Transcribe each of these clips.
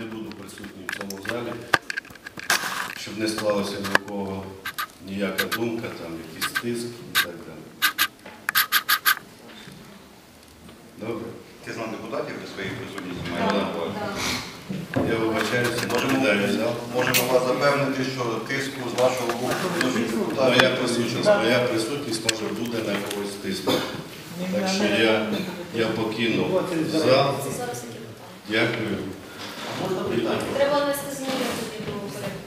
не буду присутній в цьому залі, щоб не склалася ні у кого ніяка думка, там якийсь тиск і так далі. Добре. Ти знав депутатів ви своєю присутністю Так, маєте на увазі? Я вибачаюся, Можемо, відповідаю зал. можемо вас запевнити, що тиску з вашого боку дуже депутатів. Моя присутність, моя присутність може буде на когось тиснути. Так що я, я покину зал. Які питання? Треба внести зміни тоді до порядку.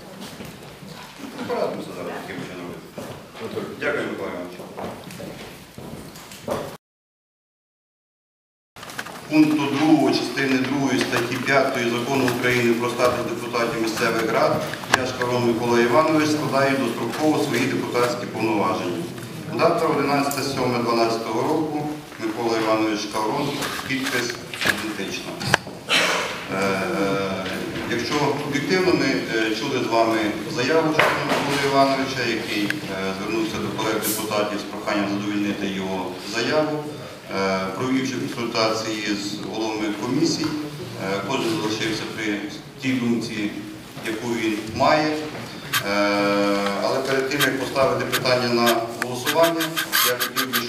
Порадимося зараз, яким чином робити. Дякую, Микола Іванович. Пункту 2 частини 2 статті 5 закону України про статус депутатів місцевих рад я Шкарон Микола Іванович складаю достроково свої депутатські повноваження. Дата 11.07.12 року Микола Іванович Шкарон, підпис ідентична. Якщо об'єктивно, ми е, чули з вами заяву Миколи Івановича, який е, звернувся до колег депутатів з проханням задовільнити його заяву. Е, Провівши консультації з головами комісій, кожен залишився при тій думці, яку він має. Але перед тим, як поставити питання на голосування, я хотів би,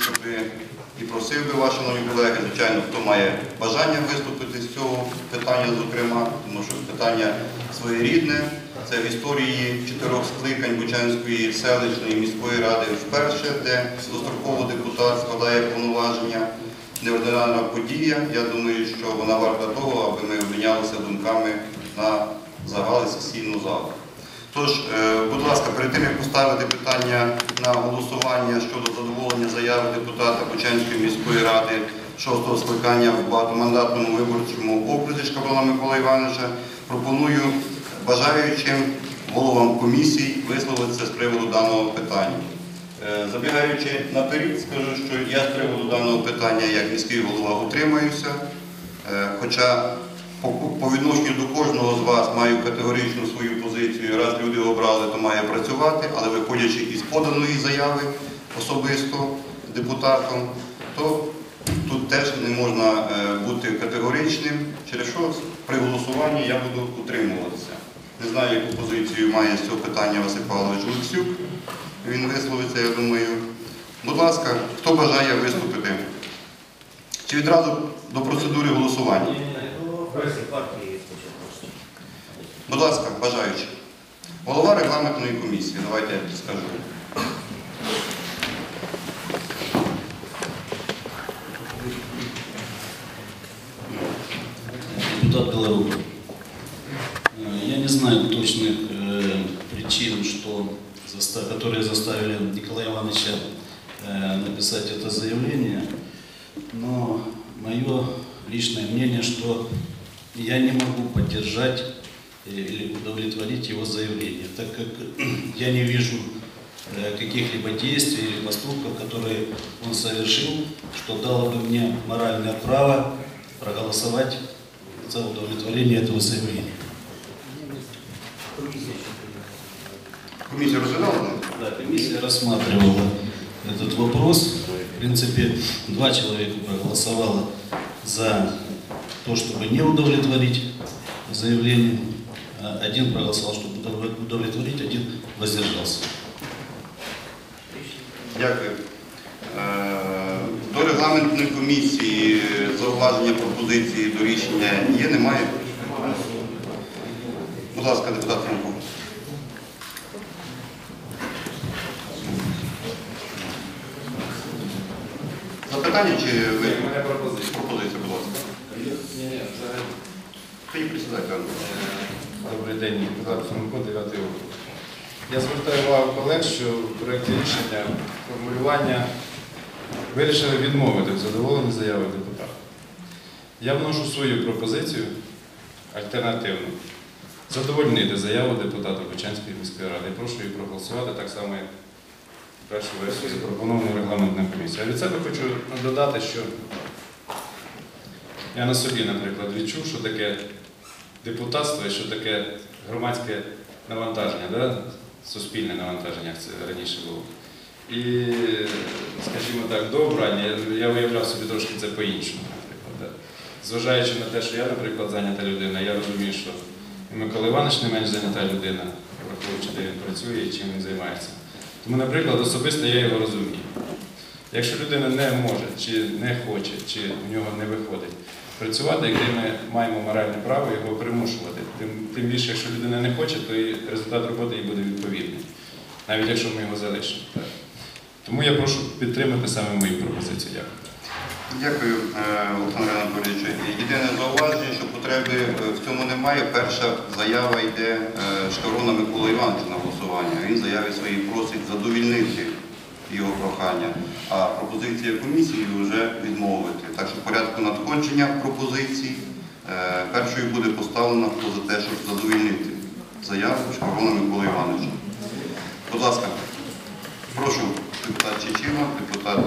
і просив би вас, шановні колеги, звичайно, хто має бажання виступити з цього питання, зокрема, тому що питання своєрідне. Це в історії чотирьох скликань Бучанської селищної міської ради вперше, де достроково депутат складає повноваження. Неординарна подія. Я думаю, що вона варта того, аби ми обмінялися думками на загали сесійну залу. Тож, е, будь ласка, перед тим, як поставити питання на голосування щодо задоволення заяви депутата Бучанської міської ради шостого скликання в багатомандатному виборчому окрузі Шкабала Микола Івановича, пропоную бажаючим головам комісій висловитися з приводу даного питання. Е, Забігаючи наперед, скажу, що я з приводу даного питання як міський голова утримаюся, Е, хоча по, відношенню кожного з вас маю категоричну свою позицію, раз люди обрали, то має працювати, але виходячи із поданої заяви особисто депутатом, то тут теж не можна е, бути категоричним, через що при голосуванні я буду утримуватися. Не знаю, яку позицію має з цього питання Василь Павлович Олексюк. Він висловиться, я думаю. Будь ласка, хто бажає виступити? Чи відразу до процедури голосування? Будь ласка, бажаючи. Голова регламентної комісії, давайте я скажу. Депутат Белорубов. Э, Я не знаю точных э, причин, что, заста- которые заставили Николая Ивановича э, написать это заявление, но мое личное мнение, что я не могу поддержать э, или удовлетворить его заявление, так как я не вижу э, каких-либо действий или поступков, которые он совершил, что дало бы мне моральное право проголосовать за удовлетворение этого заявления. Комісія розглядала? Да, комиссия рассматривала этот вопрос. В принципе, два человека проголосовало за то, чтобы не удовлетворить заявление. Один проголосовал, чтобы удов- удовлетворить, один воздержался. Дякую. Е, До регламентної комісії зауваження пропозиції до рішення є, немає? Будь ласка, депутат Франко. Запитання чи ви? Пропозиція. Будь ласка. Ні, ні, взагалі. Тоді присідайте. Добрий день, депутат Франко, 9 округ. Я звертаю увагу колег, що в проєкті рішення формулювання вирішили відмовити в задоволенні заяви депутата. Я вношу свою пропозицію альтернативну. Задовольнити заяву депутата Бучанської міської ради. Прошу її проголосувати так само, як першу версію запропоновану регламентна комісія. А від себе хочу додати, що я на собі, наприклад, відчув, що таке депутатство і що таке громадське навантаження, да? суспільне навантаження, як це раніше було. І, скажімо так, до обрання я- уявляв собі трошки це по-іншому, наприклад. Да? зважаючи на те, що я, наприклад, зайнята людина, я розумію, що і Микола Іванович не менш зайнята людина, враховуючи, де він працює і чим він займається. Тому, наприклад, особисто я його розумію. Якщо людина не може, чи не хоче, чи в нього не виходить працювати, яке ми маємо моральне право його примушувати. Тим, тим більше, якщо людина не хоче, то і результат роботи їй буде відповідний, навіть якщо ми його залишимо. Так. Тому я прошу підтримати саме мою пропозицію. Дякую. Дякую, е, Олександр Анатолійович. Єдине зауваження, що потреби е, в цьому немає. Перша заява йде е, Шкарона Микола Івановича на голосування. Він заяві своїй просить задовільнити його прохання, а пропозиція комісії вже відмовити. Так що в порядку надходження пропозицій е, першою буде поставлена хто за те, щоб задовільнити заяву Шкарона Микола Івановича. Будь ласка, прошу депутат Чечіма, депутат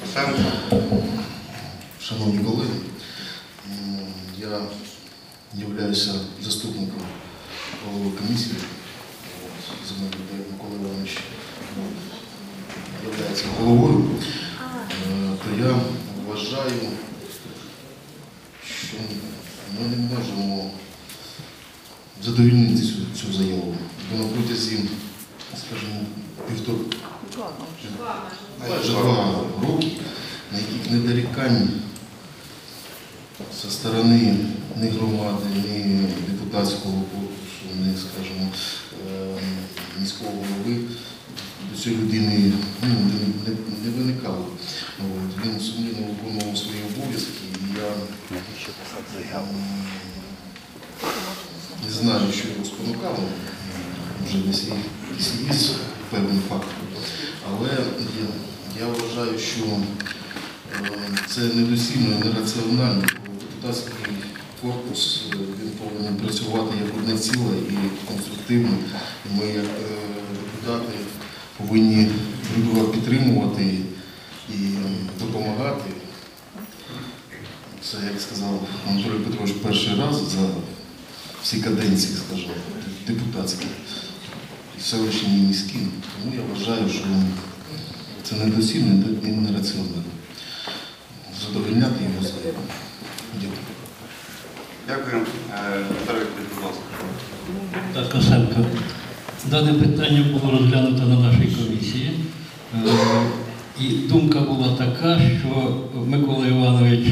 Косенко. Шановні колеги, я являюся заступником голови комісії. Мною Микола Іванович являється головою. Е, То я вважаю, що ми не можемо задовільнити цю, цю заяву. Бо на протязі, скажімо, півтора роки, на яких недорікань зі сторони ні громади, ні депутатського корпусу, ні, скажімо, е, міського голови до цієї людини ну, не, не- не виникало. От, Він сумлінно виконував свої обов'язки, і я не знаю, що його спонукало, і якийсь є певний факт. Але я, я вважаю, що е, це недоцільно нераціонально. Депутатський корпус е, він повинен працювати як одне ціле і конструктивно. І ми, як е, депутати, повинні друга підтримувати і допомагати. Це, як сказав Анатолій Петрович, перший раз за всі каденції, скажімо, депутатські селищні і міські. Тому я вважаю, що це недоцільно і нераціонально. Задовольняти його заяву. Дякую. Дякую. Е, будь ласка. Так, Косенко. Дане питання було розглянуто на нашій комісії. Е, І думка була така, що Микола Іванович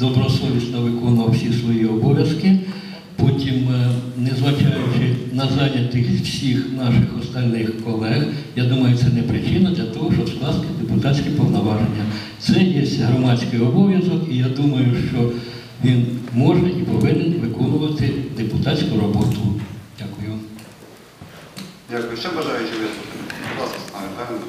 добросовісно виконував всі свої обов'язки. Потім, е, незважаючи на зайнятих всіх наших остальних колег, я думаю, це не причина для того, щоб скласти депутатські повноваження. Це є громадський обов'язок, і я думаю, що він може і повинен виконувати депутатську роботу. Дякую. Дякую. Ще бажаючи виступити? Будь ласка, Михайловна.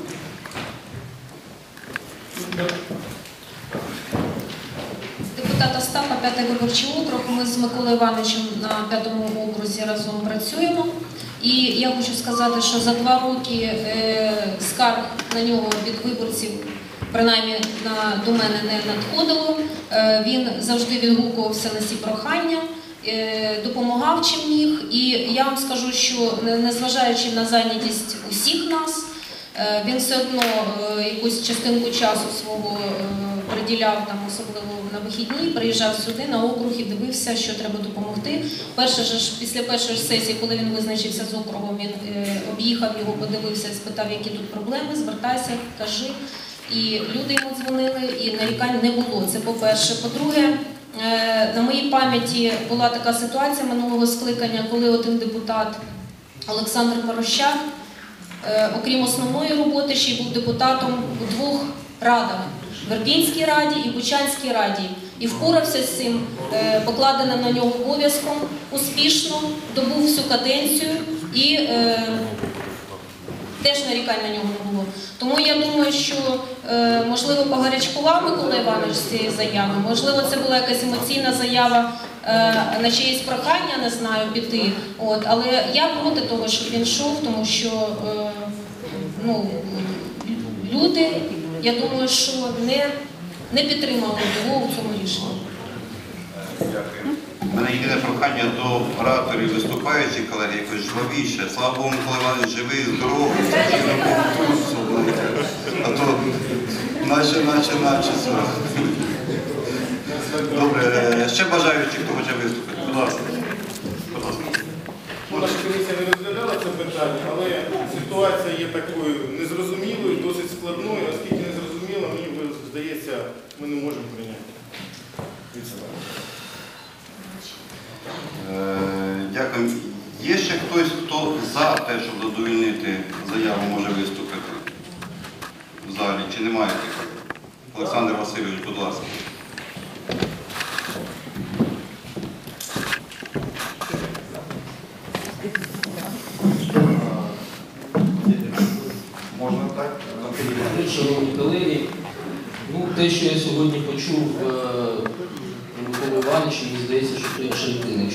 Депутат Остапа, п'ятий виборчий округ. Ми з Миколою Івановичем на п'ятому окрузі разом працюємо. І я хочу сказати, що за два роки е, скарг на нього від виборців, принаймні на, до мене не надходило. Е, він завжди відгукувався на ці прохання, е, допомагав чим міг. І я вам скажу, що незважаючи на зайнятість усіх нас, Е, Він все одно якусь частинку часу свого приділяв там, особливо на вихідні, приїжджав сюди на округ і дивився, що треба допомогти. Перше ж після першої сесії, коли він визначився з округом, він об'їхав його, подивився, спитав, які тут проблеми. Звертайся, кажи. І люди йому дзвонили, і нарікань не було. Це по-перше. По-друге, е, на моїй пам'яті була така ситуація минулого скликання, коли один депутат Олександр Морощак Е, окрім основної роботи, ще й був депутатом у двох радах Вербінській раді і Бучанській раді. І впорався з цим е, покладеним на нього обов'язком успішно, добув всю каденцію і теж нарікань на нього не було. Тому я думаю, що е, можливо погарячкував Микола Іванович з цієї заяви, можливо, це була якась емоційна заява е, на чиєсь прохання, не знаю, піти. От, але я проти того, щоб він йшов, тому що е, ну, люди, я думаю, що не, не підтримали його у цьому рішенні. У мене єдине прохання до ораторів виступаючих, колеги, якось жвавіше. Слава Богу, Микола Іванович живий, здоровий, а то наче, наче, наче. Добре, е, ще бажаючи, хто хоче виступити. Будь ласка. Будь ласка. Наша комісія не розглядала це питання, але ситуація є такою незрозумілою, досить складною, оскільки незрозуміло, мені здається, ми не можемо прийняти. рішення. Е, Дякую. Є ще хтось, хто за те, щоб задовільнити заяву, може виступити в залі? Чи немає таких? Олександр Васильович, будь ласка. Можна так? Шановні колеги, ну, те, що я сьогодні почув е, Миколи Івановича, мені здається, що то. Якщо прізвище не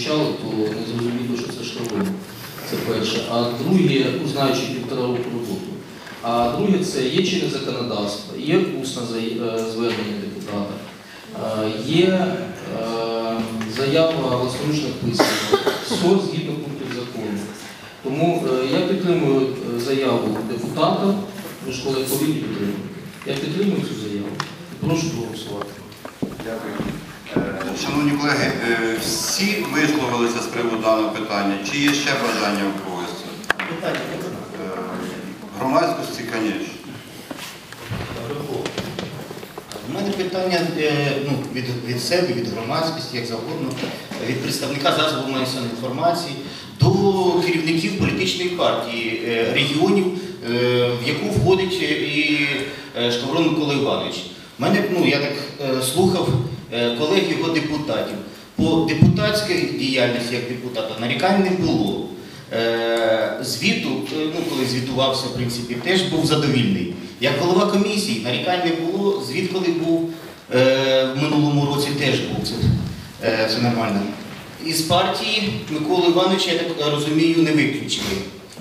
звучало, то не зрозуміло, що це штрафи. Це перше. А друге, ну, знаючи півтора року роботу. А друге, це є чинне законодавство, є усне е, звернення депутата, е, є е, заява власноручних писів, все згідно пунктів закону. Тому я підтримую заяву депутата, ви ж коли повинні підтримувати. Я підтримую цю заяву прошу проголосувати. Шановні колеги, е, всі висловилися з приводу даного питання. Чи є ще бажання у когось? Е, Громадськості, звісно. У мене питання е, ну, від, від себе, від громадськості, як завгодно, від представника засобу масової інформації до керівників політичної партії регіонів, в яку входить і Шкаврон Микола Іванович. Мене, ну, я так слухав колег його депутатів. По депутатській діяльності як депутата нарікань не було. Е, Звіту, е, ну коли звітувався, в принципі, теж був задовільний. Як голова комісії, нарікань не було. Звіт, коли був е, в минулому році, теж був це, е, все нормально. Із партії Миколи Івановича, я так розумію, не виключили.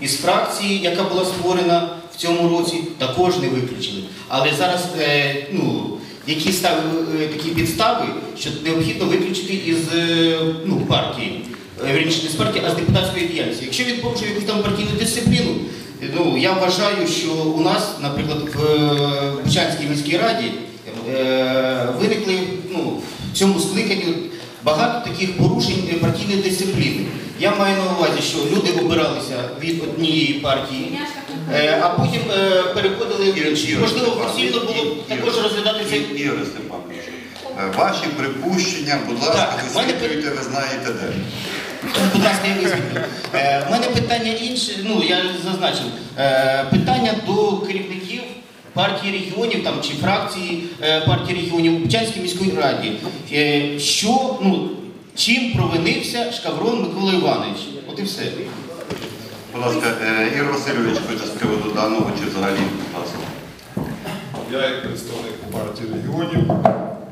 Із фракції, яка була створена в цьому році, також не виключили. Але зараз е, ну, які став, е, такі підстави, що необхідно виключити із е, ну, партії. Е, Вірніше, не з партії, а з депутатської діяльності. Якщо він порушує якусь там партійну дисципліну, ну я вважаю, що у нас, наприклад, в Бучанській міській раді виникли ну, в цьому скликанні багато таких порушень партійної дисципліни. Я маю на увазі, що люди обиралися від однієї партії, а потім е, переходили в інші. Можливо, потрібно було також розглядати цей. Ігор Степанович, е, ваші припущення, будь ласка, Так, в мене висвітлюйте, ви знаєте де. Будь ласка, я висвітлю. Е, У мене питання інше, ну я зазначив. Е, Питання до керівників партії регіонів там, чи фракції е, партії регіонів у Бучанській міській раді. Е, Що, ну, чим провинився Шкаврон Микола Іванович? От і все. Будь ласка, е, Ігор Васильович хоче з приводу даного чи взагалі будь ласка. Я як представник партії регіонів,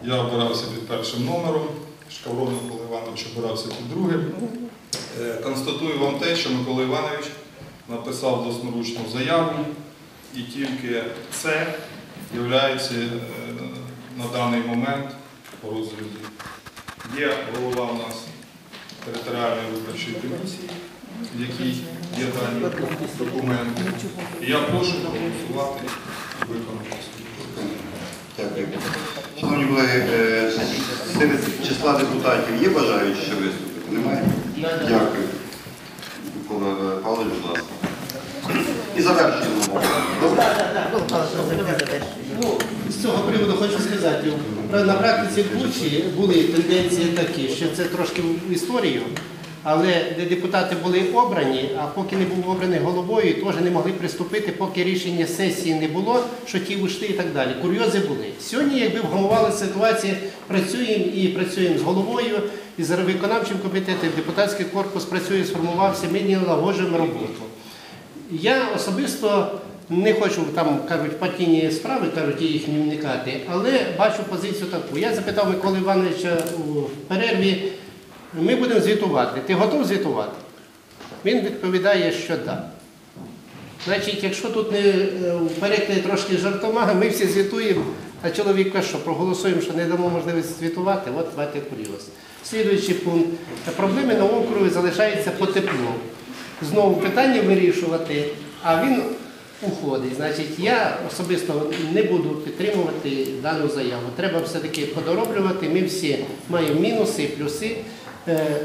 я обирався під першим номером, Шкаврон Микола Іванович обирався під другим. Е, Констатую вам те, що Микола Іванович написав власноручну заяву, і тільки це є на даний момент по розгляді. Є голова у нас територіальної виборчої комісії, якій є дані документи. Я прошу проголосувати і виконати Дякую. Шановні колеги, е, серед числа депутатів є бажаючі ще виступити? Немає? Дякую. Микола Павлович, будь ласка. І завершуємо. Ну, з цього приводу хочу сказати, на практиці в Бучі були тенденції такі, що це трошки в історію, але де депутати були обрані, а поки не був обраний головою, теж не могли приступити, поки рішення сесії не було, що ті ушли і так далі. Курйози були. Сьогодні, якби вгамувалася ситуація, працюємо і працюємо з головою, і з виконавчим комітетом, депутатський корпус працює, сформувався, ми не налагоджуємо роботу. Я особисто не хочу там кажуть партійні справи, кажуть їх не вникати, але бачу позицію таку. Я запитав Миколи Івановича у перерві, ми будемо звітувати. Ти готов звітувати? Він відповідає, що так. Значить, якщо тут не е, в перекладі трошки жартома, ми всі звітуємо, а чоловік каже, що проголосуємо, що не дамо можливість звітувати, от давайте курйоз. Слідуючий пункт. Проблеми на округі залишаються по теплу. Знову питання вирішувати, а він уходить. Значить, я особисто не буду підтримувати дану заяву. Треба все-таки подороблювати. Ми всі маємо мінуси плюси. Е,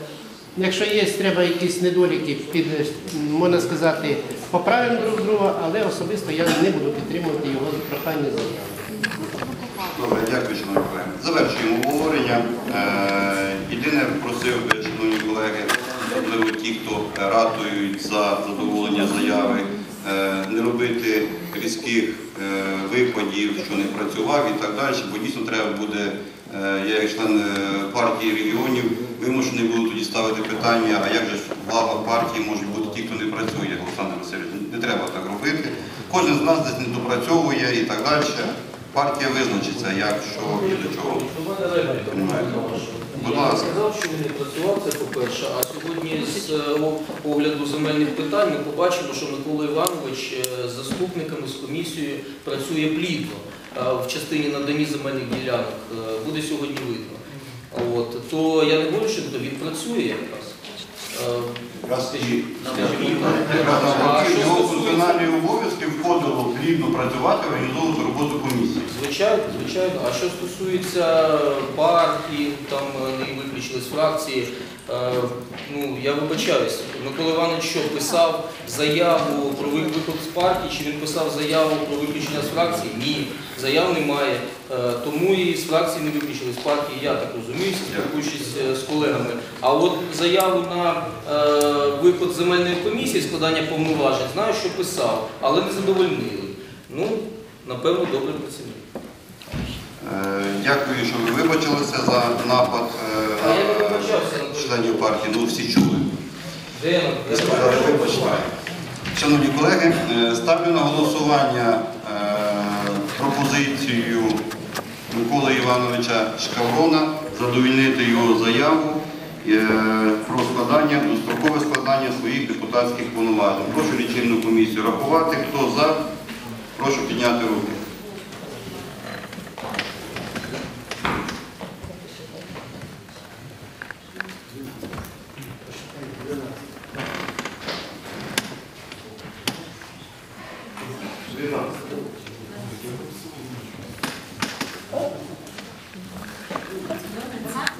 Якщо є, треба якісь недоліки, під, можна сказати, поправимо друг друга, але особисто я не буду підтримувати його прохання заяви. Добре, дякую, шановні колеги. Завершуємо обговорення. Е, Єдине просив би, шановні колеги, особливо ті, хто ратують за задоволення заяви, е, не робити різких випадів, що не працював і так далі, бо дійсно треба буде, я як член партії регіонів, вимушений буду тоді ставити питання, а як же в партії можуть бути ті, хто не працює, Олександр Васильович, не треба так робити. Кожен з нас десь не допрацьовує і так далі. Партія визначиться, як, що і до чого. Будь Я сказав, що він не працював, це по-перше. А сьогодні з е, огляду земельних питань ми побачимо, що Микола Іванович е, з заступниками, з комісією працює плідно е, в частині наданні земельних ділянок. Буде сьогодні видно. От. То я не говорю, що він працює якраз. В його функціональні обов'язки входило плідно працювати, організовувати роботу комісії. Звичайно, звичайно. А що стосується партії, там е, не виключили з фракції, е, ну я вибачаюся. Микола Іванович що писав заяву про ви- виход з партії, чи він писав заяву про виключення з фракції? Ні, заяв немає. Е, Тому і з фракції не виключили з партії, я так розумію, спілкуючись з колегами. А от заяву на виход земельної комісії, складання повноважень, знаю, що писав, але не задовольнили. Ну, напевно, добрий працівник. Е, Дякую, що ви вибачилися за напад е, на членів партії. Ну всі чули. Шановні колеги, е, ставлю на голосування пропозицію Миколи Івановича Шкаврона задовільнити його заяву про складання, дострокове складання своїх депутатських повноважень. Прошу лічильну комісію рахувати. Хто за, прошу підняти руки.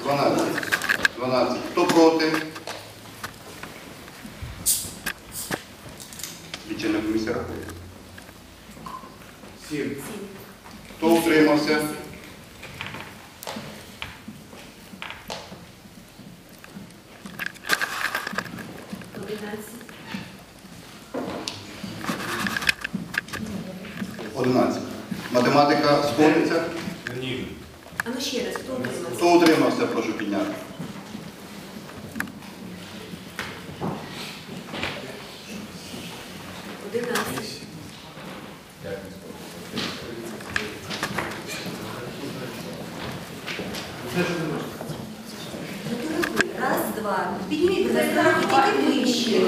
Дванадцять. Дванадцять. Хто проти? Лічильна комісія рахує. Сім. Хто утримався? Одинадцять. Математика сходиться. Ні. А ну ще раз, хто утримався? Хто утримався, прошу підняти. Одинадцять. Ну, то рахуй. Раз, два. Підніміть, будь ласка, руки тільки вище.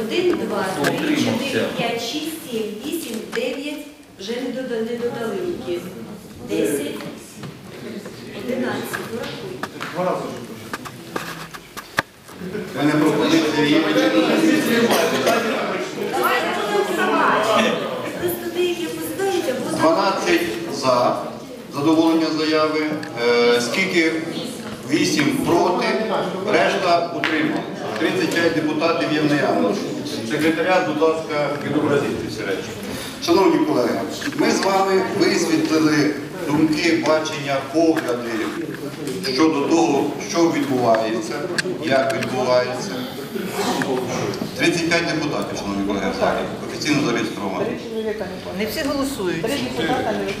Один, два, три, чотири, п'ять, шість, сім, вісім, дев'ять. Вже не додали, не додали руки. Десять. Одинадцять. Ну, рахуй. Два рази вже У мене пропозиція є. Давайте будемо вставати. Просто деякі опоздають, або 12 за задоволення заяви. Е, скільки 8 проти, решта утримала. 35 депутатів є в наявності. Секретаріат, будь ласка, відобразіть ці речі. Шановні колеги, ми з вами висвітлили думки, бачення, погляди щодо того, що відбувається, як відбувається. 35 депутатів, шановні колеги, в залі, офіційно зареєстровані. Не всі голосують.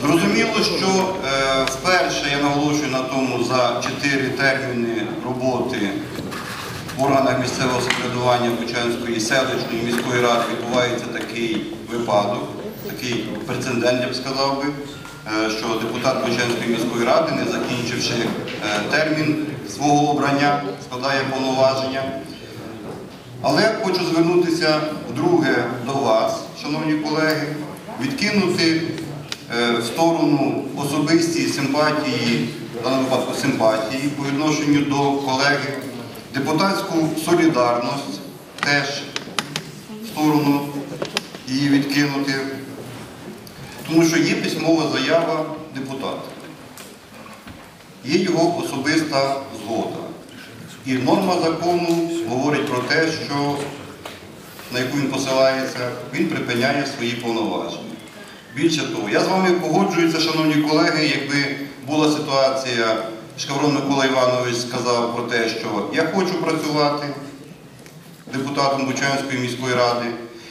Зрозуміло, що е, вперше я наголошую на тому за чотири терміни роботи в органах місцевого самоврядування Бучанської селищної міської ради відбувається такий випадок, такий прецедент, я б сказав би, що депутат Бучанської міської ради, не закінчивши е, термін свого обрання, складає повноваження. Але хочу звернутися вдруге до вас, шановні колеги, відкинути е, в сторону особисті симпатії, в даному випадку симпатії по відношенню до колеги, депутатську солідарність теж в сторону її відкинути, тому що є письмова заява депутата, є його особиста згода. І норма закону говорить про те, що на яку він посилається, він припиняє свої повноваження. Більше того, я з вами погоджуюся, шановні колеги, якби була ситуація, Шкаврон Микола Іванович сказав про те, що я хочу працювати депутатом Бучанської міської ради.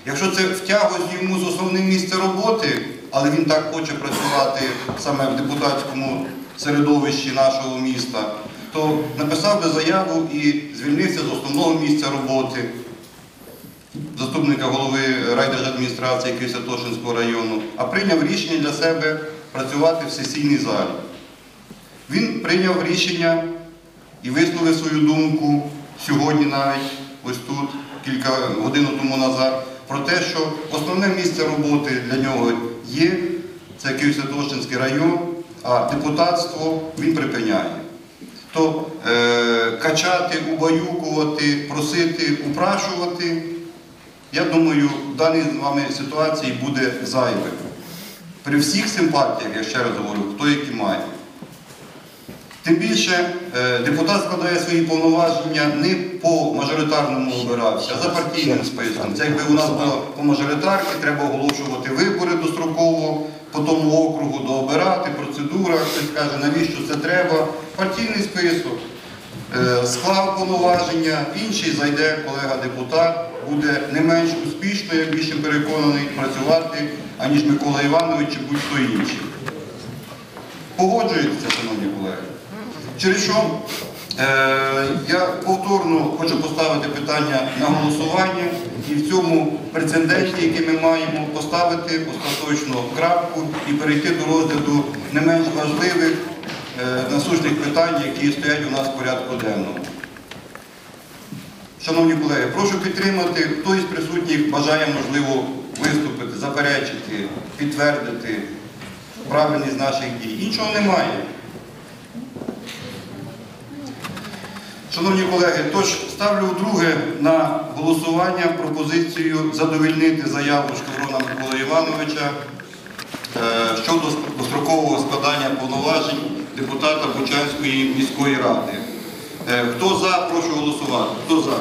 Якщо це в йому з основним місця роботи, але він так хоче працювати саме в депутатському середовищі нашого міста, то написав би заяву і звільнився з основного місця роботи заступника голови райдержадміністрації Києво-Святошинського району, а прийняв рішення для себе працювати в сесійній залі. Він прийняв рішення і висловив свою думку сьогодні навіть, ось тут, кілька годин тому назад, про те, що основне місце роботи для нього є, це Києво-Святошинський район, а депутатство він припиняє. То е, качати, убаюкувати, просити, упрашувати, я думаю, в даній з вами ситуації буде зайвим. При всіх симпатіях, я ще раз говорю, хто які має. Тим більше е, депутат складає свої повноваження не по мажоритарному обирався, а за партійним списком. Це якби у нас було по мажоритарці, треба оголошувати вибори достроково по тому округу, дообирати, процедура, хтось каже, навіщо це треба. Партійний список, е, склав повноваження, інший зайде колега-депутат, буде не менш успішно, я більше переконаний, працювати, аніж Микола Іванович чи будь-хто інший. Погоджуєтеся, шановні колеги? Через що е, я повторно хочу поставити питання на голосування і в цьому прецеденті, який ми маємо, поставити остаточно крапку і перейти до розгляду не менш важливих е, насущних питань, які стоять у нас в порядку денному. Шановні колеги, прошу підтримати, хто із присутніх бажає, можливо, виступити, заперечити, підтвердити правильність наших дій. Іншого немає. Шановні колеги, тож ставлю вдруге на голосування пропозицію задовільнити заяву Шкаврона Миколи Івановича е, щодо дострокового складання повноважень депутата Бучанської міської ради. Е, Хто за, прошу голосувати. Хто за?